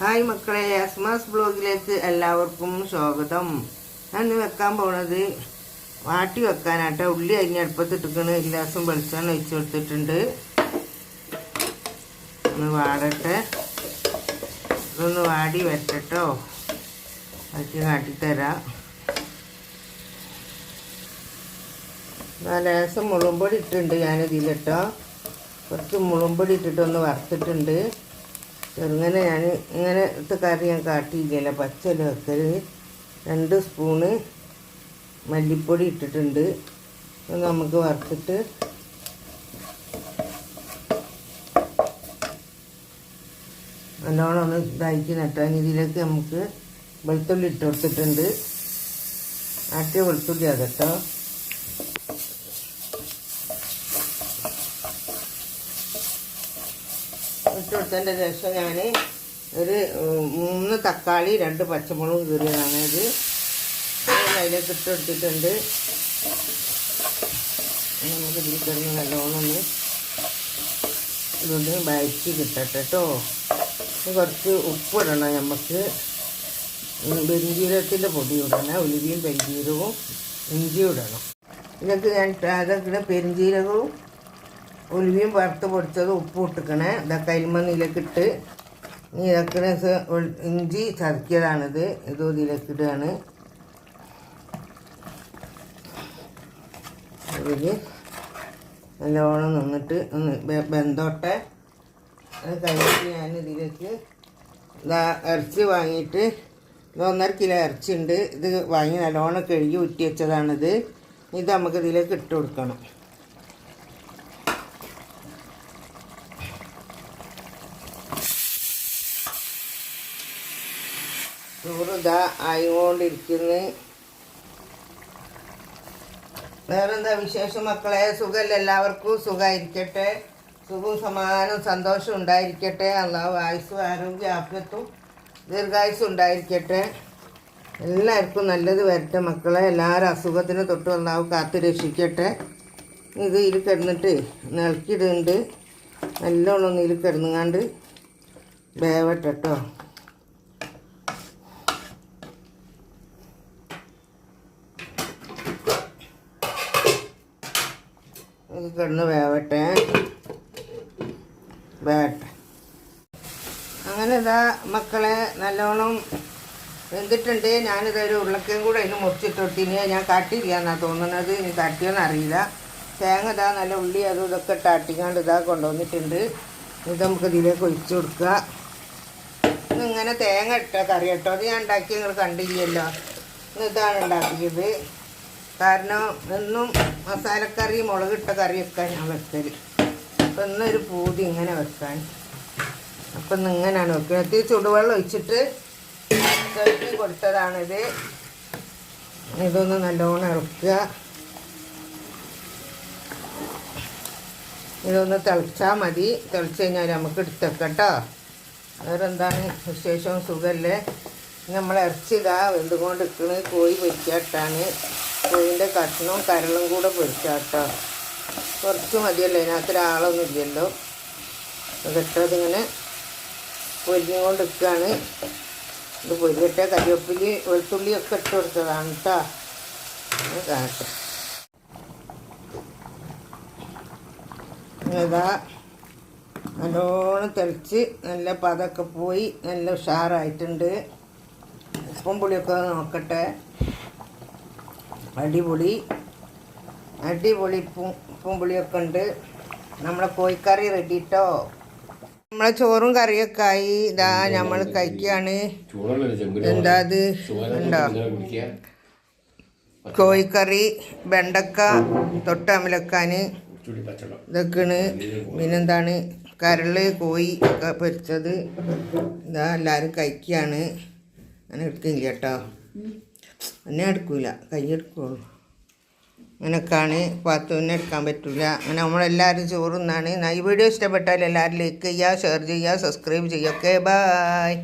Hi മക്കളെ അസ്മാസ് ബ്ലോഗിലേക്ക് എല്ലാവർക്കും സ്വാഗതം. ഞാൻ ഇന്ന് വെക്കാൻ പോണത് വാട്ടി വെക്കാനാട്ടെ. ഉള്ളി അരിഞ്ഞ് അടുപ്പത്തിട്ടിക്കണ് എല്ലാസും വെളിച്ചെണ്ണ ഒഴിച്ചു കൊടുത്തിട്ടുണ്ട്. ഒന്ന് വാടട്ടെ. ഇതൊന്ന് വാടി വരട്ടോ വറ്റി കാട്ടിത്തരാം. ലേശം മുളുമ്പൊടി ഇട്ടിട്ടുണ്ട് ഞാനിതിലിട്ടോ. കുറച്ച് മുളുമ്പൊടി ഇട്ടിട്ട് ഒന്ന് വറുത്തിട്ടുണ്ട്. ചെറുങ്ങനെ ഞാൻ ഇങ്ങനെ ഇട്ട് കറി ഞാൻ കാട്ടിയില്ലല്ലോ. പച്ചല വെക്കൽ രണ്ട് സ്പൂണ് മല്ലിപ്പൊടി ഇട്ടിട്ടുണ്ട്. നമുക്ക് വറുത്തിട്ട് നല്ലോണം ഒന്ന് ഇതാക്കി നട്ടാൻ ഇതിലേക്ക് നമുക്ക് വെളുത്തുള്ളി ഇട്ട് കൊടുത്തിട്ടുണ്ട്. ആട്ടിയ വെളുത്തുള്ളി അതട്ടോ ഇട്ട് കൊടുത്തതിന്റെ ശേഷം ഞാൻ ഒരു മൂന്ന് തക്കാളി രണ്ട് പച്ചമുളകും കീറിയതാണ് ഇത്. അത് അതിലേക്ക് ഇട്ട് കൊടുത്തിട്ടുണ്ട്. ഇനി നമുക്ക് ഇതിൽ കിടന്ന് നല്ലോണം ഒന്ന് ഇതൊന്ന് വഴറ്റി കിട്ടട്ടെ കേട്ടോ. കുറച്ച് കുറച്ച് ഉപ്പിടണം നമുക്ക്. പെരിഞ്ജീരകത്തിന്റെ പൊടി ഇടണം ഉലുവിയും പെരിഞ്ജീരകവും ഇഞ്ചിയും ഇടണം. ഇതൊക്കെ ഞാൻ അതൊക്കെ പെരിഞ്ജീരകവും ഉലുവിയും വറുത്ത് പൊടിച്ചത് ഉപ്പ് ഇട്ടിക്കണേ. ഇതൊക്കെ ഇതിലേക്ക് ഇട്ട് ഇനി ഇതൊക്കെ ഇഞ്ചി ചതക്കിയതാണിത്. ഇത് ഇതിലേക്കിടുകയാണ് ഇതിൽ നല്ലോണം നിന്നിട്ട് ബന്ധോട്ടെ അത് കഴിഞ്ഞിട്ട് ഞാൻ ഇതിലേക്ക് ഇതാ ഇറച്ചി വാങ്ങിയിട്ട് ഇത് ഒന്നര കിലോ ഇറച്ചി ഉണ്ട് ഇത് വാങ്ങി നല്ലോണം കഴുകി ഉറ്റി വെച്ചതാണിത്. ഇത് നമുക്ക് ഇതിലേക്ക് ഇട്ട് കൊടുക്കണം. ചോറ് ഇതാ ആയിക്കൊണ്ടിരിക്കുന്നു. വേറെന്താ വിശേഷം മക്കളെ? സുഖമല്ല എല്ലാവർക്കും സുഖമായിരിക്കട്ടെ സുഖവും സമാധാനവും സന്തോഷവും ഉണ്ടായിരിക്കട്ടെ. അള്ളാഹു ആയുസ്സും ആരോഗ്യ ആഫ്യത്തും ദീർഘായുസ്സും ഉണ്ടായിരിക്കട്ടെ. എല്ലാവർക്കും നല്ലത് വരട്ടെ മക്കളെ. എല്ലാവരും അസുഖത്തിന് തൊട്ട് അള്ളാഹു കാത്തു രക്ഷിക്കട്ടെ. ഇത് ഇതിൽ കിടന്നിട്ട് നിളക്കിയിടുന്നുണ്ട് നല്ലോണം ഒന്ന് ഇതിൽ കിടന്നുങ്ങാണ്ട് വേവട്ടെ ഇത് കിടന്ന് വേവട്ടെ. വേവട്ടെ. അങ്ങനെ ഇതാ മക്കളെ നല്ലോണം വെന്തിട്ടുണ്ട്. ഞാനിതൊരു ഉരുളക്കയും കൂടെ അതിന് മുറിച്ചിട്ടൊട്ടിന്. ഞാൻ കാട്ടിയില്ല എന്നാണ് തോന്നുന്നത്. ഇനി കാട്ടിയോന്ന് അറിയില്ല. തേങ്ങ ഇതാ നല്ല ഉള്ളി അതും ഇതൊക്കെ ഇട്ടാട്ടിക്കാണ്ട് ഇതാ കൊണ്ടുവന്നിട്ടുണ്ട്. ഇത് നമുക്ക് ഇതിലേക്ക് ഒഴിച്ചു കൊടുക്കുക ഇങ്ങനെ തേങ്ങ ഇട്ട കറി കേട്ടോ. അത് ഞാൻ ഉണ്ടാക്കി നിങ്ങൾ കണ്ടില്ലല്ലോ. ഇതാണ് ഉണ്ടാക്കിയത്. കാരണം എന്നും മസാലക്കറി മുളകിട്ട കറിയൊക്കെ ഞാൻ വെക്കൽ അപ്പം ഇന്നൊരു പൂതി ഇങ്ങനെ വെക്കാൻ. അപ്പം ഇന്ന് ഇങ്ങനെയാണ് വെക്കുന്നത് ഇത്തിരി ചുടുവെള്ളം ഒഴിച്ചിട്ട് കഴുകി കൊടുത്തതാണിത്. ഇതൊന്ന് നല്ലോണം ഇറക്കുക ഇതൊന്ന് തിളച്ചാൽ മതി. തിളച്ച് കഴിഞ്ഞാൽ നമുക്ക് എടുത്തേക്കട്ടോ കേട്ടോ വേറെ എന്താണ് വിശേഷവും സുഖമല്ലേ നമ്മൾ ഇറച്ചിതാ വെന്തുകൊണ്ട് നിൽക്കുന്നത് കോഴി പൊരിക്കാട്ടാണ്. കോഴിന്റെ കഷ്ണവും കരളും കൂടെ പൊരിച്ചാട്ടോ. കുറച്ച് മതിയല്ലോ ഇതിനകത്ത് ഒരാളൊന്നും ഇല്ലല്ലോ. കേട്ടോ അതിങ്ങനെ പൊരിഞ്ഞുകൊണ്ട് നിൽക്കുകയാണ് ഇത് പൊരിയട്ടെ കരിവേപ്പിലി വെളുത്തുള്ളി ഒക്കെ ഇട്ട് കൊടുത്തതാണ് കേട്ടോ കാണട്ടെ. ഇതാ നല്ലോണം തെളിച്ച് നല്ല പതൊക്കെ പോയി നല്ല ഉഷാറായിട്ടുണ്ട്. ഉപ്പും പുളിയൊക്കെ നോക്കട്ടെ. അടിപൊളി അടിപൊളി പൂ പൂമ്പുളിയൊക്കെ പുളിയൊക്കെ ഉണ്ട്. നമ്മളെ കോഴിക്കറി റെഡി കേട്ടോ നമ്മളെ ചോറും കറിയൊക്കെ ആയി. ഇതാ നമ്മൾ കഴിക്കുകയാണ് എന്താ അത്? ഉണ്ടോ? കോഴിക്കറി വെണ്ടക്ക തൊട്ടമലക്കാൻ ഇതൊക്കെയാണ്. പിന്നെന്താണ്? കരൾ കോഴി ഒക്കെ പൊരിച്ചത്. ഇതാ എല്ലാവരും കഴിക്കുകയാണ് അങ്ങനെ എടുക്കില്ല കേട്ടോ. എന്നെ എടുക്കൂല കൈ എടുക്കുള്ളൂ. അങ്ങനെയൊക്കെയാണ് പാത്തുവിനെ എടുക്കാൻ പറ്റില്ല അങ്ങനെ നമ്മളെല്ലാവരും ചോറുന്നാണ്. ഈ വീഡിയോ ഇഷ്ടപ്പെട്ടാൽ എല്ലാവരും ലൈക്ക് ചെയ്യുക ഷെയർ ചെയ്യുക സബ്സ്ക്രൈബ് ചെയ്യുക. Okay bye